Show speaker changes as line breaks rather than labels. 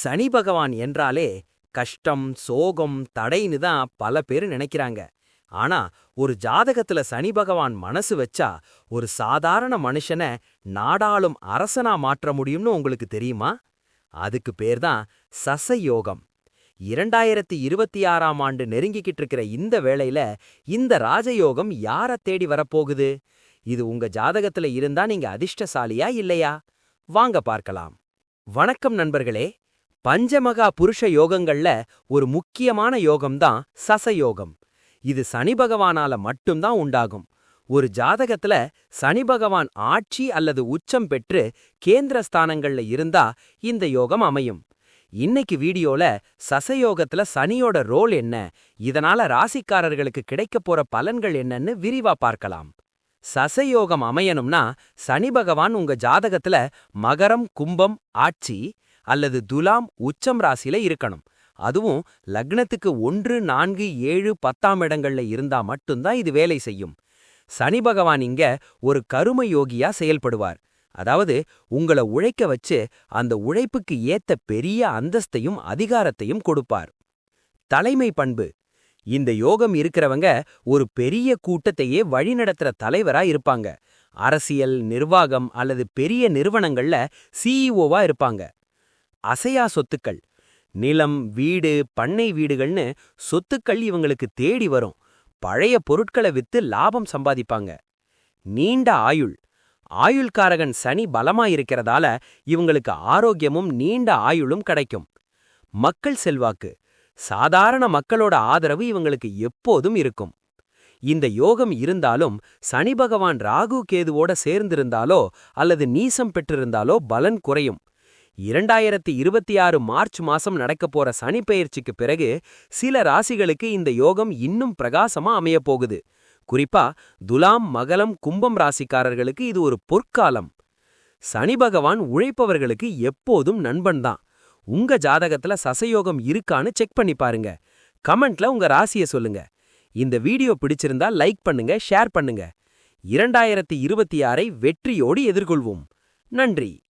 சனி பகவான் என்றாலே கஷ்டம் சோகம் தடைன்னு தான் பல பேர் நினைக்கிறாங்க. ஆனா ஒரு ஜாதகத்துல சனி பகவான் மனசு வச்சா ஒரு சாதாரண மனுஷனை நாடாளும் அரசனா மாற்ற முடியும்னு உங்களுக்கு தெரியுமா? அதுக்கு பேர்தான் சசயோகம். இரண்டாயிரத்தி இருபத்தி ஆறாம் ஆண்டு நெருங்கிக்கிட்டு இருக்கிற இந்த வேளையில இந்த ராஜயோகம் யார தேடி வரப்போகுது? இது உங்க ஜாதகத்துல இருந்தா நீங்க அதிர்ஷ்டசாலியா இல்லையா? வாங்க பார்க்கலாம். வணக்கம் நண்பர்களே. பஞ்சமகா புருஷ யோகங்கள்ல ஒரு முக்கியமான யோகம்தான் சசயோகம். இது சனி பகவானால மட்டும்தான் உண்டாகும். ஒரு ஜாதகத்துல சனி பகவான் ஆட்சி அல்லது உச்சம் பெற்று கேந்திர ஸ்தானங்கள்ல இருந்தா இந்த யோகம் அமையும். இன்னைக்கு வீடியோல சசயோகத்துல சனியோட ரோல் என்ன இதனால ராசிக்காரர்களுக்கு கிடைக்கப் போற பலன்கள் என்னன்னு விரிவா பார்க்கலாம். சசயோகம் அமையணும்னா சனி பகவான் உங்க ஜாதகத்துல மகரம் கும்பம் ஆட்சி அல்லது துலாம் உச்சம் ராசியில இருக்கணும். அதுவும் லக்னத்துக்கு ஒன்று நான்கு ஏழு பத்தாம் இடங்கள்ல இருந்தா மட்டும்தான் இது வேலை செய்யும். சனி பகவான் இங்க ஒரு கரும யோகியா செயல்படுவார். அதாவது உங்கள உழைக்க வச்சு அந்த உழைப்புக்கு ஏத்த பெரிய அந்தஸ்தையும் அதிகாரத்தையும் கொடுப்பார். தலைமை பண்பு. இந்த யோகம் இருக்கிறவங்க ஒரு பெரிய கூட்டத்தையே வழிநடத்துற தலைவரா இருப்பாங்க. அரசியல் நிர்வாகம் அல்லது பெரிய நிறுவனங்கள்ல சிஇஓவா இருப்பாங்க. அசையா சொத்துக்கள். நிலம் வீடு பண்ணை வீடுகள்னு சொத்துக்கள் இவங்களுக்கு தேடி வரும். பழைய பொருட்களை வித்து லாபம் சம்பாதிப்பாங்க. நீண்ட ஆயுள். ஆயுள்காரகன் சனி பலமாயிருக்கிறதால இவங்களுக்கு ஆரோக்கியமும் நீண்ட ஆயுளும் கிடைக்கும். மக்கள் செல்வாக்கு. சாதாரண மக்களோட ஆதரவு இவங்களுக்கு எப்போதும் இருக்கும். இந்த யோகம் இருந்தாலும் சனி பகவான் ராகு கேதுவோட சேர்ந்திருந்தாலோ அல்லது நீசம் பெற்றிருந்தாலோ பலன் குறையும். இரண்டாயிரத்தி இருபத்தி ஆறு மார்ச் மாசம் நடக்கப் போற சனி பெயர்ச்சிக்கு பிறகு சில ராசிகளுக்கு இந்த யோகம் இன்னும் பிரகாசமா அமையப் போகுது. குறிப்பா துலாம் மகலம் கும்பம் ராசிக்காரர்களுக்கு இது ஒரு பொற்காலம். சனி பகவான் உழைப்பவர்களுக்கு எப்போதும் நண்பன் தான். உங்க ஜாதகத்துல சசயோகம் இருக்கான்னு செக் பண்ணி பாருங்க. கமெண்ட்ல உங்க ராசிய சொல்லுங்க. இந்த வீடியோ பிடிச்சிருந்தா லைக் பண்ணுங்க ஷேர் பண்ணுங்க. இரண்டாயிரத்தி இருபத்தி ஆறை வெற்றியோடு எதிர்கொள்வோம். நன்றி.